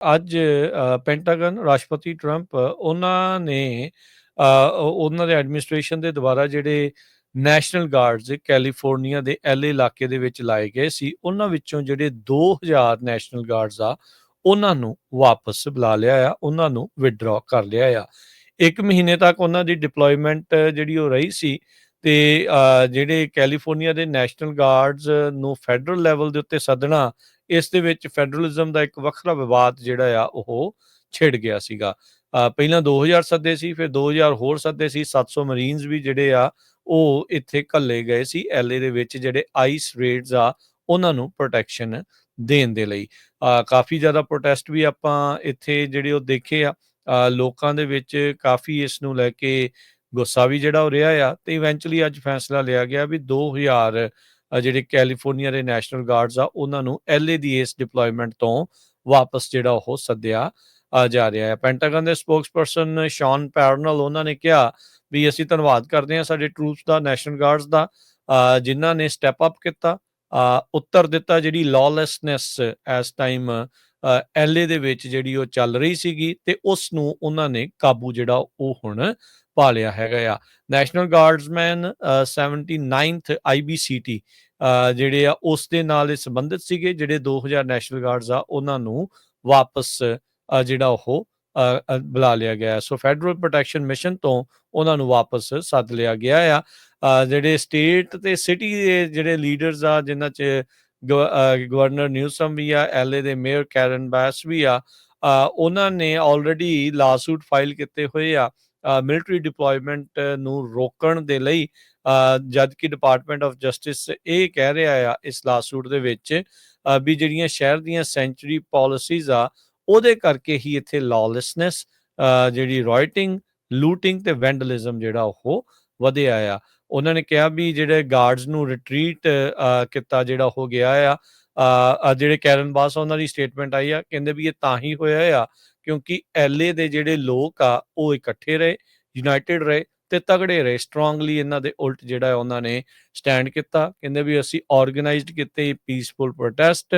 ਅੱਜ ਅ, ਪੈਂਟਾਗਨ ਰਾਸ਼ਟਰਪਤੀ ਟਰੰਪ ਉਹਨਾਂ ਨੇ ਅ, ਉਹਨਾਂ ਦੇ ਐਡਮਿਨਿਸਟ੍ਰੇਸ਼ਨ ਦੇ ਦੁਆਰਾ ਜਿਹੜੇ ਨੈਸ਼ਨਲ ਗਾਰਡਸ ਕੈਲੀਫੋਰਨੀਆ ਦੇ ਐਲ ਇਲਾਕੇ ਦੇ ਵਿੱਚ ਲਾਏ ਗਏ ਸੀ ਉਹਨਾਂ ਵਿੱਚੋਂ ਜਿਹੜੇ 2000 ਨੈਸ਼ਨਲ ਗਾਰਡਸ ਆ ਉਹਨਾਂ ਨੂੰ ਵਾਪਸ ਬੁਲਾ ਲਿਆ ਆ ਉਹਨਾਂ ਨੂੰ ਵਿਡਰਾ ਕਰ ਲਿਆ ਆ। ਇੱਕ ਮਹੀਨੇ ਤੱਕ ਉਹਨਾਂ ਦੀ ਡਿਪਲੋਇਮੈਂਟ ਜਿਹੜੀ ਉਹ ਰਹੀ ਸੀ ਤੇ ਜਿਹੜੇ ਕੈਲੀਫੋਰਨੀਆ ਦੇ ਨੈਸ਼ਨਲ ਗਾਰਡਸ ਨੂੰ ਫੈਡਰਲ ਲੈਵਲ ਦੇ ਉੱਤੇ ਸੱਦਣਾ ਇਸ ਦੇ ਵਿੱਚ ਫੈਡਰਲਿਜ਼ਮ ਦਾ ਇੱਕ ਵੱਖਰਾ ਵਿਵਾਦ ਜਿਹੜਾ ਆ ਉਹ ਛਿੜ ਗਿਆ ਸੀਗਾ। ਅ, ਪਹਿਲਾਂ 2000 ਸੱਦੇ ਸੀ ਫਿਰ 2000 ਹੋਰ ਸੱਦੇ ਸੀ 700 ਮਰੀਨਸ ਵੀ ਜਿਹੜੇ ਆ ਉਹ ਇੱਥੇ ਘੱਲੇ ਗਏ ਸੀ ਐਲਏ ਦੇ ਵਿੱਚ ਜਿਹੜੇ ਆਈਸ ਰੇਡਸ ਆ ਉਹਨਾਂ ਨੂੰ ਪ੍ਰੋਟੈਕਸ਼ਨ ਦੇਣ ਦੇ ਲਈ। ਕਾਫੀ ਜ਼ਿਆਦਾ ਪ੍ਰੋਟੈਸਟ ਵੀ ਆਪਾਂ ਇੱਥੇ ਜਿਹੜੇ ਉਹ ਦੇਖੇ ਆ ਲੋਕਾਂ ਦੇ ਵਿੱਚ ਕਾਫੀ ਇਸ ਨੂੰ ਲੈ ਕੇ ਗੁੱਸਾ ਵੀ ਜਿਹੜਾ ਉਹ ਰਿਹਾ ਆ ਤੇ ਇਵੈਂਚੁਅਲੀ ਅੱਜ ਫੈਸਲਾ ਲਿਆ ਗਿਆ ਵੀ 2000 ਜਿਹੜੇ ਕੈਲੀਫੋਰਨੀਆ ਦੇ ਨੈਸ਼ਨਲ ਗਾਰਡਸ ਆ ਉਹਨਾਂ ਨੂੰ ਐਲਏ ਦੀ ਇਸ ਡਿਪਲੋਇਮੈਂਟ ਤੋਂ ਵਾਪਸ ਜਿਹੜਾ ਉਹ ਸੱਦਿਆ ਅ, ਜਾ ਰਿਹਾ ਹੈ। ਪੈਂਟਾਗਨ ਦੇ ਸਪੋਕਸਪਰਸਨ ਸ਼ੌਨ ਪੈਰਨਲ ਉਹਨਾਂ ਨੇ ਕਿਹਾ ਵੀ ਅਸੀਂ ਧੰਨਵਾਦ ਕਰਦੇ ਹਾਂ ਸਾਡੇ ਟਰੂਪਸ ਦਾ ਨੈਸ਼ਨਲ ਗਾਰਡਸ ਦਾ ਅ, ਜਿਨ੍ਹਾਂ ਨੇ ਸਟੈਪ ਅਪ ਕੀਤਾ ਅ, ਉੱਤਰ ਦਿੱਤਾ ਜਿਹੜੀ ਲਾਲੈਸਨੈਸ ਐਸ ਟਾਈਮ ਐਲਏ ਦੇ ਵਿੱਚ ਜਿਹੜੀ ਉਹ ਚੱਲ ਰਹੀ ਸੀਗੀ ਤੇ ਉਸ ਨੂੰ ਉਹਨਾਂ ਨੇ ਕਾਬੂ ਜਿਹੜਾ ਉਹ ਹੁਣ ਪਾ ਲਿਆ ਹੈਗਾ ਆ। ਨੈਸ਼ਨਲ ਗਾਰਡਸਮੈਨ 79th IBCT ਜਿਹੜੇ ਆ ਉਸ ਦੇ ਨਾਲ ਇਹ ਸੰਬੰਧਿਤ ਸੀਗੇ, ਜਿਹੜੇ 2000 ਨੈਸ਼ਨਲ ਗਾਰਡਸ ਆ, ਉਹਨਾਂ ਨੂੰ ਵਾਪਸ ਜਿਹੜਾ ਉਹ ਬੁਲਾ ਲਿਆ ਗਿਆ। ਸੋ ਫੈਡਰਲ ਪ੍ਰੋਟੈਕਸ਼ਨ ਮਿਸ਼ਨ ਤੋਂ ਉਹਨਾਂ ਨੂੰ ਵਾਪਸ ਸੱਦ ਲਿਆ ਗਿਆ ਆ। ਜਿਹੜੇ ਸਟੇਟ ਤੇ ਸਿਟੀ ਦੇ ਜਿਹੜੇ ਲੀਡਰਸ ਆ, ਜਿਨ੍ਹਾਂ ਚ ਗਵਰਨਰ ਨਿਊਸਮ ਵੀ ਆ ਐਲਏ ਦੇ ਮੇਅਰ ਕੈਰਨ ਬੈਸ ਵੀ ਆ ਉਹਨਾਂ ਨੇ ਆਲਰੇਡੀ ਲਾਸੂਟ ਫਾਈਲ ਕੀਤੇ ਹੋਏ ਆ ਮਿਲਟਰੀ ਡਿਪਲੋਇਮੈਂਟ ਨੂੰ ਰੋਕਣ ਦੇ ਲਈ ਅ, ਜਦ ਕਿ ਡਿਪਾਰਟਮੈਂਟ ਆਫ ਜਸਟਿਸ ਇਹ ਕਹਿ ਰਿਹਾ ਆ ਇਸ ਲਾਸੂਟ ਦੇ ਵਿੱਚ ਵੀ ਜਿਹੜੀਆਂ ਸ਼ਹਿਰ ਦੀਆਂ ਸੈਂਚਰੀ ਪਾਲਿਸੀਜ਼ ਆ ਉਹਦੇ ਕਰਕੇ ਹੀ ਇੱਥੇ ਲਾਲੈਸਨੈਸ ਜਿਹੜੀ ਰਾਈਟਿੰਗ ਲੂਟਿੰਗ ਤੇ ਵੈਂਡਲਿਜ਼ਮ ਜਿਹੜਾ ਉਹ ਵਧਿਆ ਆ। ਉਹਨਾਂ ਨੇ ਕਿਹਾ ਵੀ ਜਿਹੜੇ ਗਾਰਡਸ ਨੂੰ ਰਿਟਰੀਟ ਕੀਤਾ ਜਿਹੜਾ ਹੋ ਗਿਆ ਆ ਜਿਹੜੇ ਕੈਰਨ ਬਾਸ ਉਹਨਾਂ ਦੀ ਸਟੇਟਮੈਂਟ ਆਈ ਆ, ਕਹਿੰਦੇ ਵੀ ਇਹ ਤਾਂ ਹੀ ਹੋਇਆ ਆ ਕਿਉਂਕਿ ਐਲਏ ਦੇ ਜਿਹੜੇ ਲੋਕ ਆ, ਉਹ ਇਕੱਠੇ ਰਹੇ ਯੂਨਾਈਟਿਡ ਰਹੇ ਤੇ ਤਗੜੇ ਰਹੇ ਸਟਰੋਂਗਲੀ ਇਹਨਾਂ ਦੇ ਉਲਟ ਜਿਹੜਾ ਹੈ ਉਹਨਾਂ ਨੇ ਸਟੈਂਡ ਕੀਤਾ, ਕਹਿੰਦੇ ਵੀ ਅਸੀਂ ਆਰਗੇਨਾਈਜ਼ਡ ਕੀਤੇ ਪੀਸਫੁਲ ਪ੍ਰੋਟੈਸਟ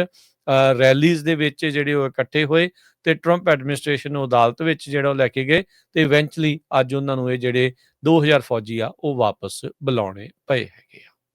ਰੈਲੀਜ਼ ਦੇ ਵਿੱਚ ਜਿਹੜੇ ਉਹ ਇਕੱਠੇ ਹੋਏ ਤੇ ਟਰੰਪ ਐਡਮਿਨਿਸਟ੍ਰੇਸ਼ਨ ਨੂੰ ਅਦਾਲਤ ਵਿੱਚ ਜਿਹੜਾ ਉਹ ਲੈ ਕੇ ਗਏ ਤੇ ਇਵੈਂਚੁਅਲੀ ਅੱਜ ਉਹਨਾਂ ਨੂੰ ਇਹ ਜਿਹੜੇ 2000 ਫੌਜੀ ਆ, ਉਹ ਵਾਪਸ ਬੁਲਾਉਣੇ ਪਏ ਹੈਗੇ ਆ।